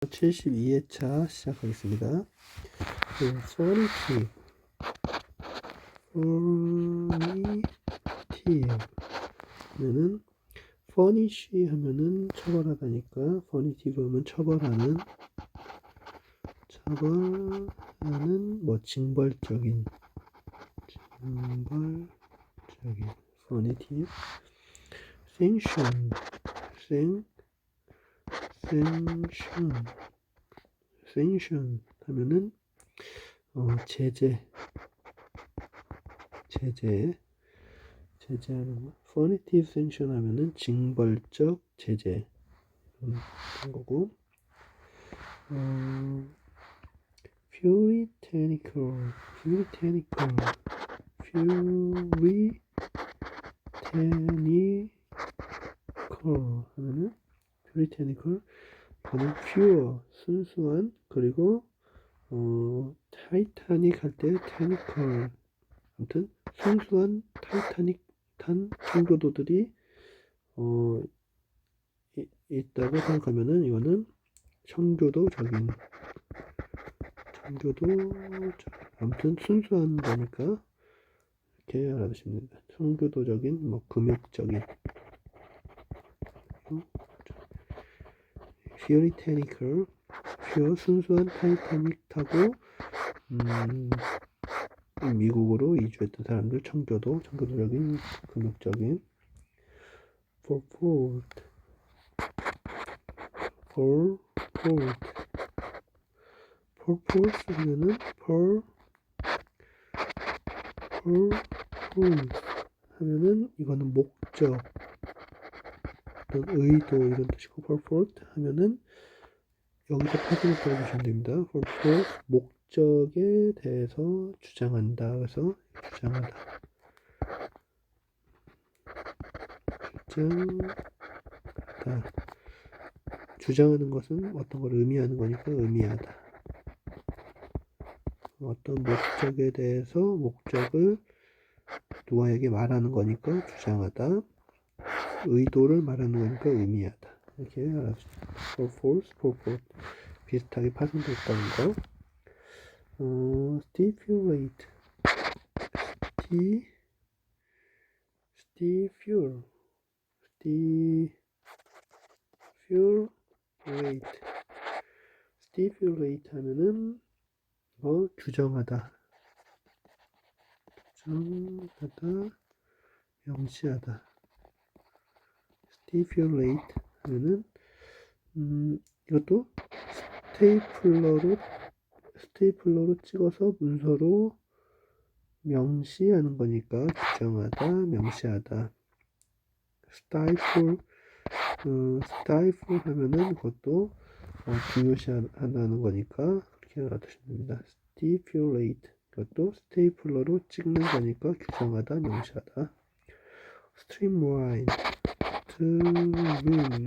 72회차 시작하겠습니다. 그, 퍼니티, 퍼니티 하면은 퍼니쉬 하면은 처벌하다니까. 퍼니티브 하면 처벌하는 처벌하는 뭐 징벌적인 징벌적인. 퍼니티 sanction, sanction 하면은 어, 제재, 제재, 제재하는 거. punitive sanction 하면은 징벌적 제재 그런 거고. 어, puritanical, puritanical, puritanical 하면은 puritanical pure 순수한 그리고 어 타이타닉 할 때 테니컬 아무튼 순수한 타이타닉 탄 청교도들이 어 이, 있다고 생각하면은 이거는 청교도적인 청교도 아무튼 순수한 거니까 이렇게 알아두시면 됩니다. 청교도적인 뭐 금욕적인 퓨리테니컬 퓨어 순수한 타이타닉 타고 음, 미국으로 이주했던 사람들 청교도 청교도적인 금욕적인 port for port 하면은 port 하면은 이거는 목적 어떤 의도 이런 뜻이고 purport 하면은 여기서 파생을 써주시면 됩니다. purport 목적에 대해서 주장한다. 그래서 주장하다. 주장하다. 주장하는 것은 어떤 걸 의미하는 거니까 의미하다. 어떤 목적에 대해서 목적을 누구에게 말하는 거니까 주장하다. 의도를 말하는 거니까 의미하다. 이렇게 알아주시면 for force, for for 비슷하게 있다는 거. 어, stipulate, sti, stipul, stipulate, stipulate 하면은 뭐 규정하다, 규정하다, 명시하다. Stipulate 하면은 음, 이것도 스테이플러로 스테이플러로 찍어서 문서로 명시하는 거니까 규정하다, 명시하다. 스타이플 어, 스타이플 하면은 그것도 어, 중요시한다는 거니까 그렇게 알아두시면 됩니다. stipulate 그것도 스테이플러로 찍는 거니까 규정하다, 명시하다. streamline 스트림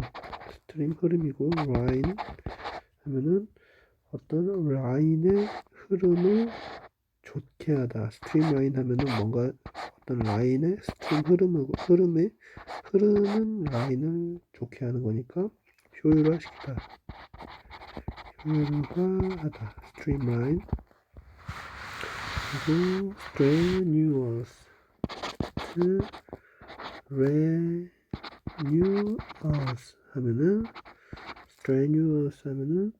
스트림 흐름이고 라인 하면은 어떤 라인의 흐름을 좋게 하다. 스트림 라인 하면은 뭔가 어떤 라인의 스트림 흐름 흐름에 흐르는 라인을 좋게 하는 거니까 효율화시키다. 효율화하다. 스트림 라인. 그리고 strenuous. 레 strenuous 하면은 strenuous 하면은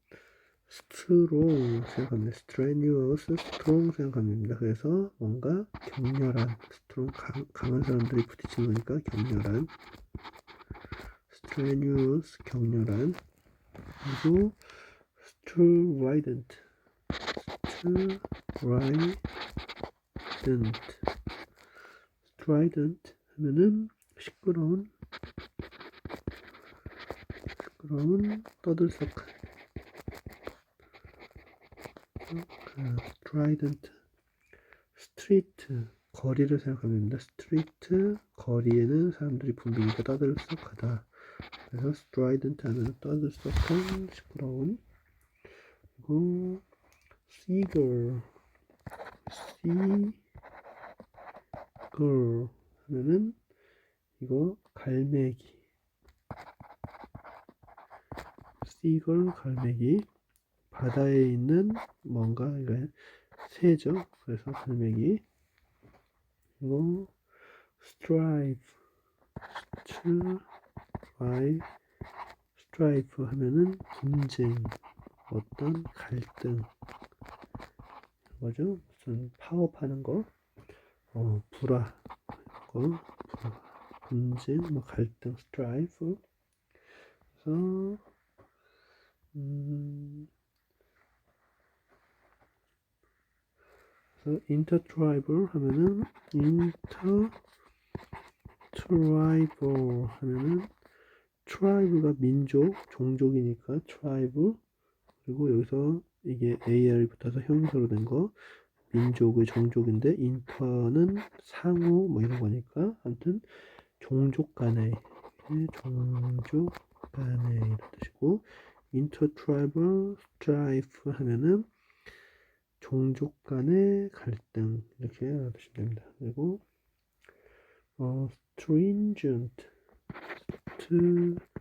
strong 생각합니다. strenuous, strong 생각합니다. 그래서 뭔가 격렬한, strong 강, 강한 사람들이 부딪히는 거니까 격렬한 strenuous 격렬한 그리고 strident strident strident 하면은 시끄러운 시끄러운 떠들썩한 그 strident 스트리트 거리를 생각하면 됩니다. 스트리트 거리에는 사람들이 붐비니까 떠들썩하다. 그래서 strident 하면 떠들썩한 시끄러운 그리고 seagull seagull 하면은 이거 갈매기 seagull 갈매기 바다에 있는 뭔가 이거 새죠. 그래서 갈매기 그리고 strive strive strife 하면은 분쟁 어떤 갈등 뭐죠? 무슨 파업하는 거, 어, 불화, 거, 분쟁, 뭐 갈등, strife. 그래서 음, 그래서 intertribal 하면은 intertribal 하면은 tribe가 민족, 종족이니까 tribe 그리고 여기서 이게 AR이 붙어서 형용사로 된 거 민족의 종족인데 인터는 상호 뭐 이런 거니까 아무튼 종족 간의 예, 종족 간의 이런 뜻이고 intertribal strife 하면은 종족 간의 갈등 이렇게 알아두시면 됩니다. 그리고 어, stringent, stringent,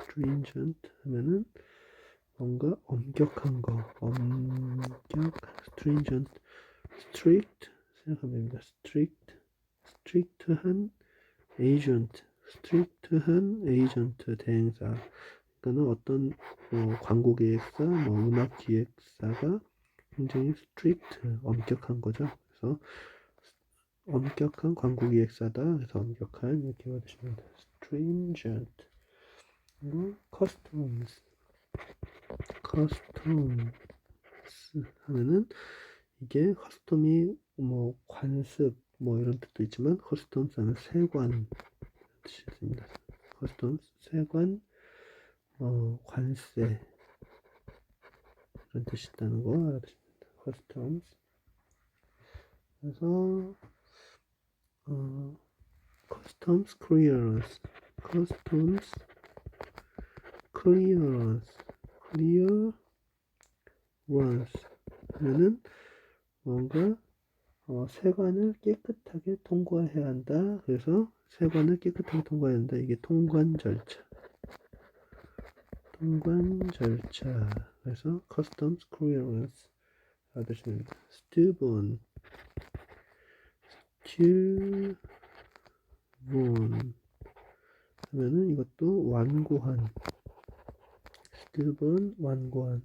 stringent 하면은 뭔가 엄격한 거, 엄격, stringent, strict 생각하면 됩니다. strict, strict한 agent, strict한 agent 대행사. 그러니까는 어떤 뭐 광고 기획사, 뭐 음악 기획사가 굉장히 strict, 엄격한 거죠. 그래서 엄격한 광고 기획사다. 그래서 엄격한 이렇게 받으시면 됩니다. stringent, 그리고 customs. 커스텀스 하면은 이게 커스텀이 뭐 관습 뭐 이런 뜻도 있지만 커스텀스 하면 세관 있습니다. 커스텀스 세관 어 관세 이런 뜻이 있다는 거 알아두십니다. 커스텀스 그래서 어 customs clearance clear runs 하면은 뭔가 어, 세관을 깨끗하게 통과해야 한다. 그래서 세관을 깨끗하게 통과해야 한다. 이게 통관 절차. 통관 절차. 그래서 customs clearance 됩니다. stubborn, stubborn 하면은 이것도 완고한 stubborn 완고한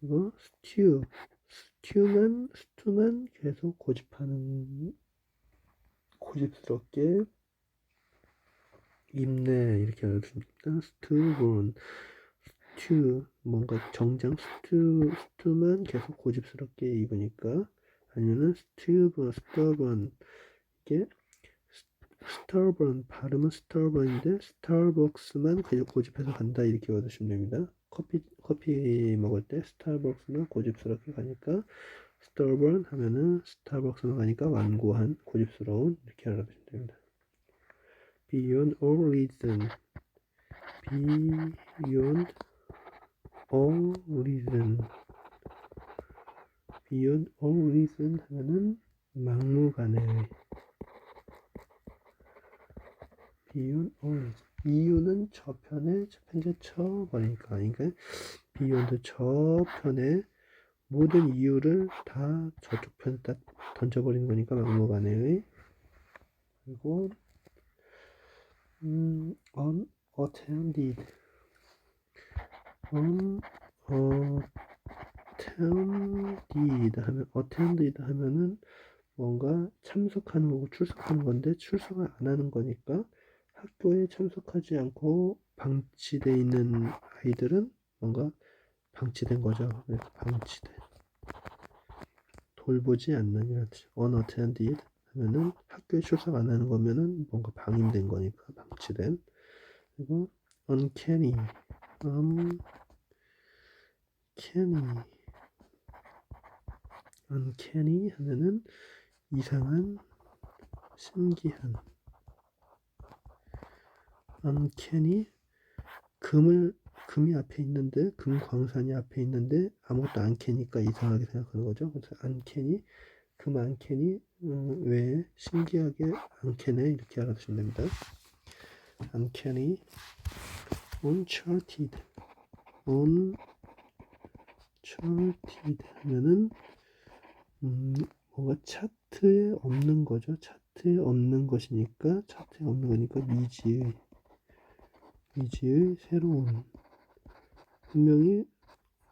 이거 stew 스튜만 스튜만 계속 고집하는 고집스럽게 입네 이렇게 알려줍니다. stubborn 스튜 뭔가 정장 스튜 스튜만 계속 고집스럽게 입으니까 아니면은 stubborn stubborn 이게 stubborn 발음은 stubborn인데 스타벅스만 그냥 고집해서 간다 이렇게 얻으시면 됩니다. 커피 커피 먹을 때 스타벅스만 고집스럽게 가니까 stubborn 하면은 스타벅스만 가니까 완고한 고집스러운 이렇게 알아두시면 됩니다. Beyond all reason beyond all reason beyond all reason 하면은 막무가내 beyond all reason 이유는 저편에 저편에 쳐버리니까 그러니까 beyond 저편에 모든 이유를 다 저쪽 편에다 던져버리는 거니까 막무가내의 그리고 음, unattended unattended 하면 attended 하면은 뭔가 참석하는 거고 출석하는 건데 출석을 안 하는 거니까 학교에 참석하지 않고 방치돼 있는 아이들은 뭔가 방치된 거죠. 그래서 방치된 돌보지 않는 이런 뜻. unattended 하면은 학교에 출석 안 하는 거면은 뭔가 방임된 거니까 방치된 그리고 uncanny uncanny uncanny 하면은 이상한 신기한 uncanny 금을 금이 앞에 있는데 금 광산이 앞에 있는데 아무것도 안 캐니까 이상하게 생각하는 거죠. 그래서 금 uncanny 음, 왜 신기하게 안 캐네 이렇게 알아두시면 됩니다. uncanny, uncharted, uncharted 하면은 음, 뭔가 차트에 없는 거죠. 차트에 없는 것이니까 차트에 없는 거니까 미지의 미지의 새로운 분명히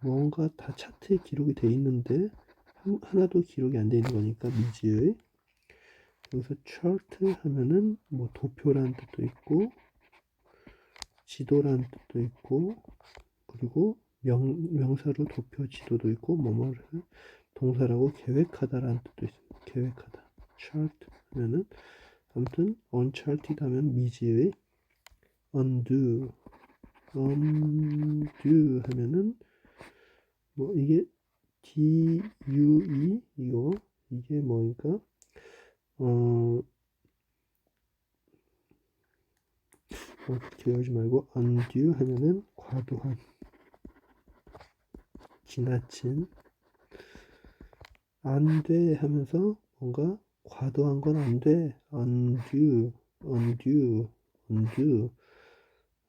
뭔가 다 차트에 기록이 돼 있는데 한- 하나도 기록이 안돼 있는 거니까 미지의 여기서 차트 하면은 뭐 도표라는 뜻도 있고 지도라는 뜻도 있고 그리고 명, 명사로 도표 지도도 있고 뭐뭐를 동사라고 계획하다라는 뜻도 있습니다. 계획하다. chart 하면은 아무튼 uncharted 하면 미지의 undo undo 하면은 뭐 이게 D U E 이거 이게 뭐니까 어 어떻게 하지 말고 undue 하면은 과도한 지나친 안 돼 하면서 뭔가 과도한 건 안 돼. undue, undue, undue.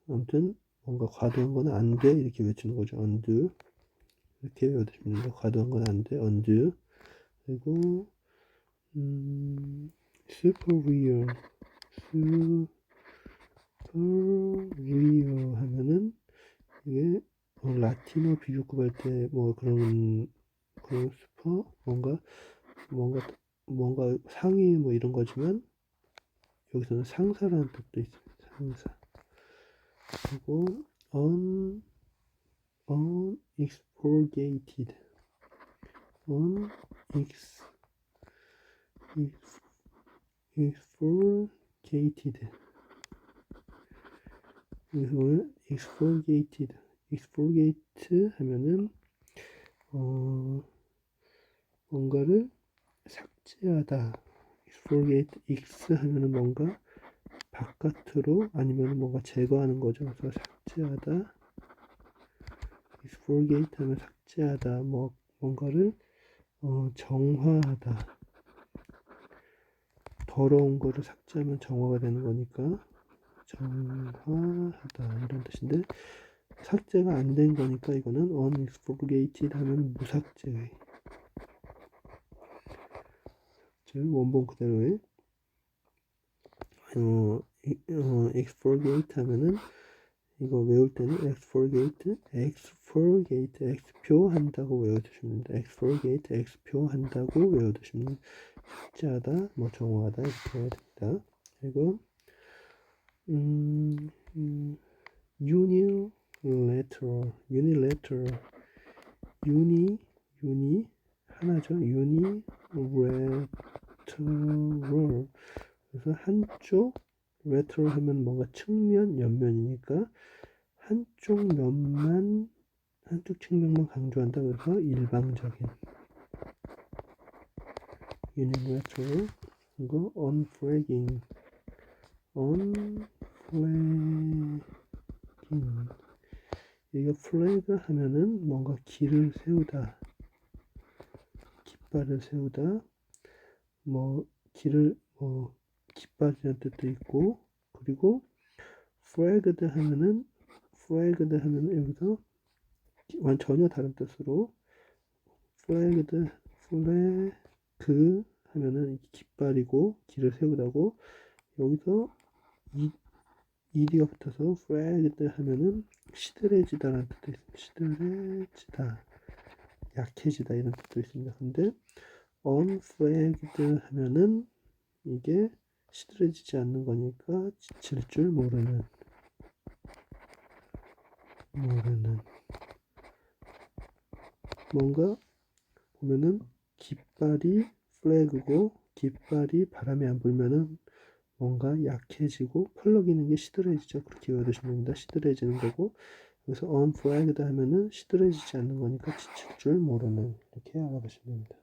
아무튼 뭔가 과도한 건 안 돼. 이렇게 외치는 거죠. undue. 이렇게 외워두십니다. 과도한 건 안 돼. undue. 그리고 음, superior, superior 하면은 이게 어, 라틴어 비교급 할때 뭐 그런 그런 슈퍼 뭔가 뭔가 뭔가 상위 뭐 이런 거지만 여기서는 상사라는 뜻도 있습니다. 상사. 그리고 un unexpurgated unex ex- expurgated 여기서는 expurgated expurgate 하면은 어 뭔가를 삭제하다. expurgate x 하면은 뭔가 바깥으로 아니면 뭔가 제거하는 거죠. 그래서 삭제하다. Expurgate 하면 삭제하다. 뭐 뭔가를 어, 정화하다. 더러운 거를 삭제하면 정화가 되는 거니까 정화하다 이런 뜻인데 삭제가 안 된 거니까 이거는 unexpurgated 하면 무삭제의 즉 원본 그대로의 어, 이- 어, expurgate 하면은 이거 외울 때는 expurgate, expurgate, x표 한다고 외워두시면 됩니다. expurgate, x표 한다고 외워두시면 삭제하다, 뭐 정화하다 이렇게 해야 됩니다. 그리고 음, 음, unilateral, unilateral, uni, uni 하나죠. unilateral 그래서 한쪽 lateral 하면 뭔가 측면, 옆면이니까 한쪽 면만 한쪽 측면만 강조한다 그래서 일방적인. unilateral unflagging. unflagging. 이거 flag 하면은 뭔가 길을 세우다. 깃발을 세우다. 뭐 길을 뭐 깃발이라는 뜻도 있고 그리고 flagged 하면은 flagged 하면은 여기서 완 전혀 다른 뜻으로 flagged flag 하면은 깃발이고 길을 세우다고 여기서 이 이디가 붙어서 flagged 하면은 시들해지다라는 뜻도 있습니다. 시들해지다, 약해지다 이런 뜻도 있습니다. 근데 unflagged 하면은 이게 시들해지지 않는 거니까 지칠 줄 모르는 모르는 뭔가 보면은 깃발이 플래그고 깃발이 바람에 안 불면은 뭔가 약해지고 펄럭이는 게 시들해지죠. 그렇게 외워두시면 됩니다. 시들해지는 거고 여기서 unflagged 하면은 시들해지지 않는 거니까 지칠 줄 모르는 이렇게 알아보시면 됩니다.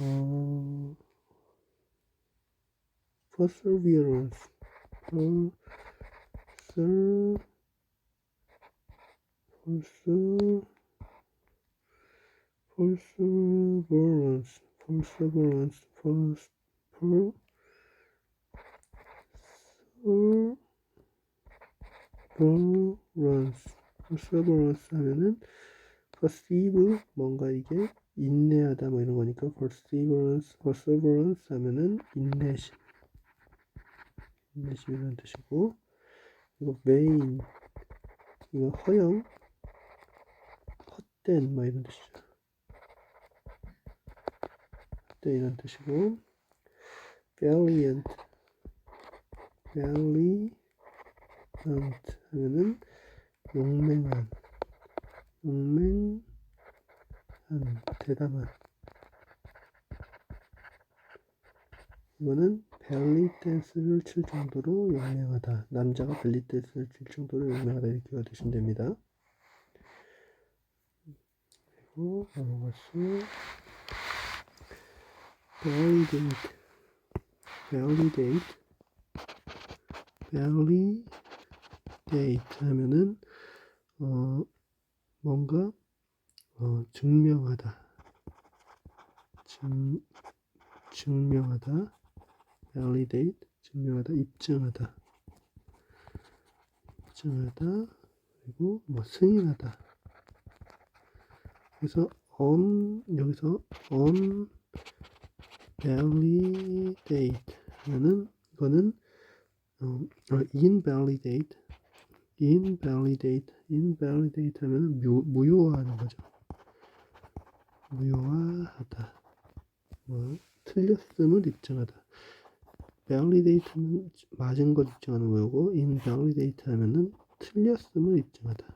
어, perseverance, perser, perser, perseverance, perseverance, pers, per, perseverance perseverance 하면은 perceive 뭔가 이게 인내하다 뭐 이런 거니까 perseverance perseverance 하면은 인내심 인 내심이라는 뜻이고 이거 vain 이거 허영 헛된 뭐 이런 뜻이죠. 헛된 이런 뜻이고 valiant valiant 하면은 용맹한 용맹한 대담한. 이거는 벨리 댄스를 칠 정도로 용맹하다. 남자가 벨리 댄스를 칠 정도로 용맹하다 이렇게 외워두시면 됩니다. 그리고 넘어가서 validate validate validate 하면은 어 뭔가 어 증명하다. 증 증명하다 validate 증명하다 입증하다. 입증하다 그리고 뭐 승인하다. 그래서 on 여기서 on validate 하면은 이거는 어, 어, invalidate invalidate invalidate 하면은 무, 무효화하는 거죠. 무효화하다. 뭐 틀렸음을 입증하다 validate는 맞은 걸 입증하는 거고 invalidate 하면은 틀렸음을 입증하다.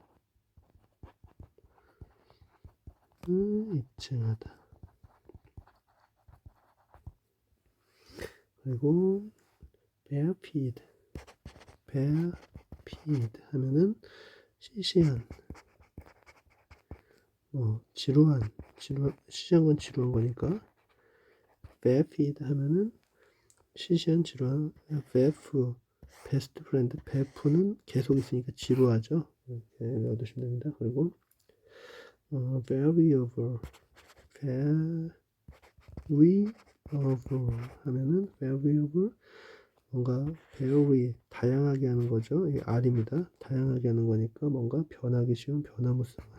음, 입증하다. 그리고 bare feed. Bare feed 하면은 시시한 뭐 지루한 지루 시시한 건 지루한 거니까 bare feed 하면은 시시한 지루한 베프 베스트 프렌드 베프는 계속 있으니까 지루하죠. 이렇게 외워두시면 됩니다. 그리고 어, variable variable 하면은 variable 뭔가 vary 다양하게 하는 거죠. 이 R입니다. 다양하게 하는 거니까 뭔가 변하기 쉬운 변화무쌍한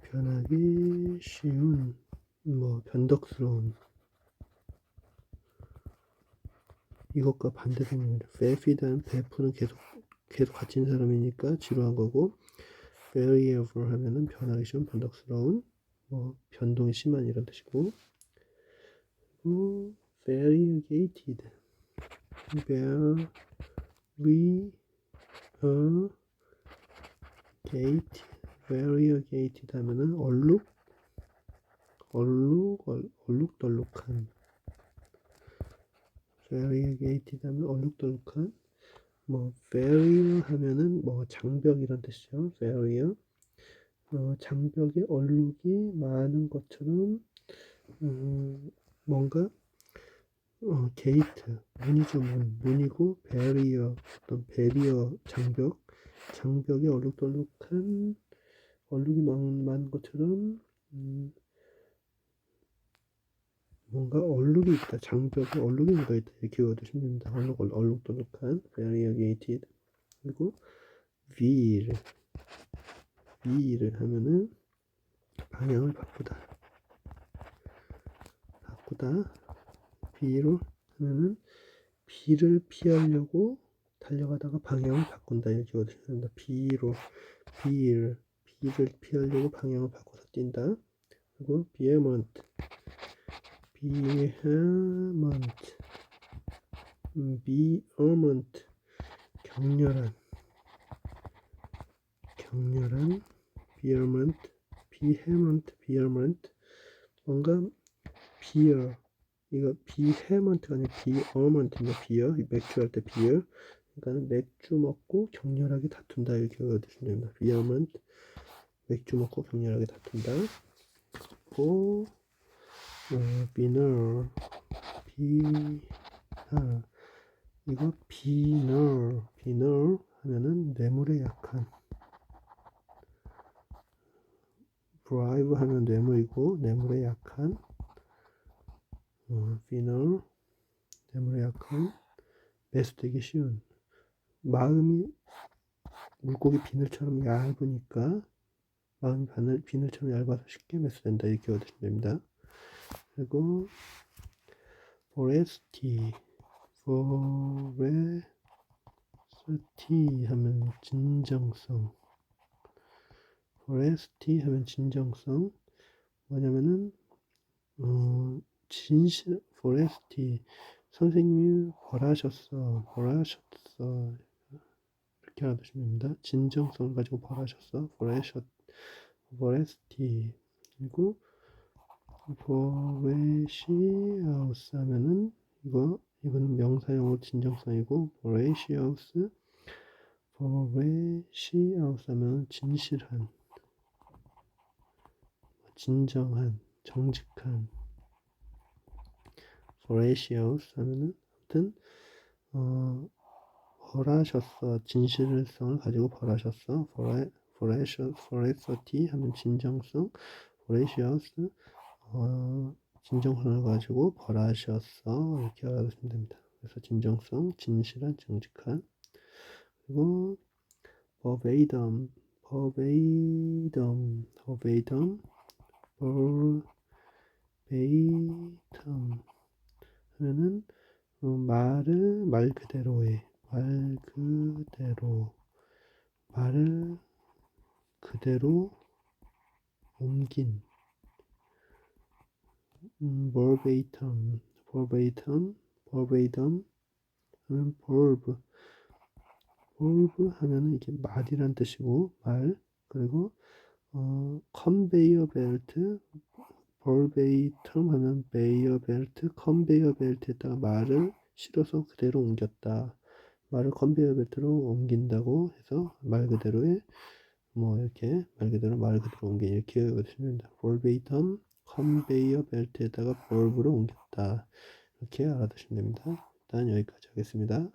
변하기 쉬운 뭐 변덕스러운 이것과 반대되는 베피다는 베프는 계속 계속 같이 있는 사람이니까 지루한 거고 variable 하면은 변하기 쉬운 변덕스러운 뭐 변동이 심한 이런 뜻이고 variegated variegated variegated 하면은 얼룩 얼룩 얼, 얼룩덜룩한 variegated 하면 얼룩덜룩한 뭐 barrier 하면은 뭐 장벽 이런 뜻이죠. barrier 어, 장벽에 얼룩이 많은 것처럼 음, 뭔가 어, 게이트 문이죠 문. 문이고 베리어 어떤 베리어 장벽. 장벽에 얼룩덜룩한 얼룩이 많, 많은 것처럼 음, 뭔가 얼룩이 있다. 장벽에 얼룩이 묻어 있다. 이렇게 외워두시면 됩니다. 얼룩, 얼룩덜룩한 variegated 그리고 veer veer 하면은 방향을 바꾸다. 바꾸다. veer 하면은 비를 피하려고 달려가다가 방향을 바꾼다. 이렇게 됩니다. 비로 veer 비를 피하려고 방향을 바꿔서 뛴다. 그리고 vehement vehement vehement 격렬한 격렬한 vehement vehement vehement 뭔가 beer 이거 vehement가 아니라 vehement입니다 beer 맥주 할 때 beer 그러니까 맥주 먹고 격렬하게 다툰다 이렇게 외워두시면 됩니다 vehement 맥주 먹고 격렬하게 다툰다 그리고 어, 비늘 비 아, 이거 비늘 비늘 하면은 뇌물에 약한. 브라이브 하면 뇌물이고 뇌물에 약한. 어, 비늘 뇌물에 약한. 매수되기 쉬운. 마음이 물고기 비늘처럼 얇으니까 마음이 바늘, 비늘처럼 얇아서 쉽게 매수된다. 이렇게 얻으시면 됩니다. 그리고 foresti foresti 하면 진정성. foresti 하면 진정성. 뭐냐면은 어, 진실 foresti 선생님이 벌하셨어 벌하셨어. 이렇게 알아두시면 됩니다. 진정성을 가지고 벌하셨어 forest foresti 그리고 보레시아우스 하면은 이거 이거는 명사용어 진정성이고 보레시아우스 보레시아우스 하면은 진실한 진정한 정직한 보레시아우스 하면은 아무튼 어 벌하셨어. 진실성을 가지고 벌하셨어. 보레 보레셔 보레서티 하면 진정성. 보레시아우스 어, 진정성을 가지고 벌하셨어 이렇게 알아두시면 됩니다. 그래서 진정성, 진실한, 정직한 그리고 verbatim, verbatim, verbatim, verbatim 하면은 어, 말을 말 그대로의 말 그대로 말을 그대로 옮긴 음, verbatim, verbatim, verbatim 하면 verb, verb 하면은 이게 말이란 뜻이고 말 그리고 어, conveyor belt, verbatim 하면 베이어 벨트, 컨베이어 벨트에다가 말을 실어서 그대로 옮겼다. 말을 컨베이어 벨트로 옮긴다고 해서 말 그대로의 뭐 이렇게 말 그대로 말 그대로 옮긴 이렇게 외우시면 됩니다. verbatim 컨베이어 벨트에다가 볼브를 옮겼다. 이렇게 알아두시면 됩니다. 일단 여기까지 하겠습니다.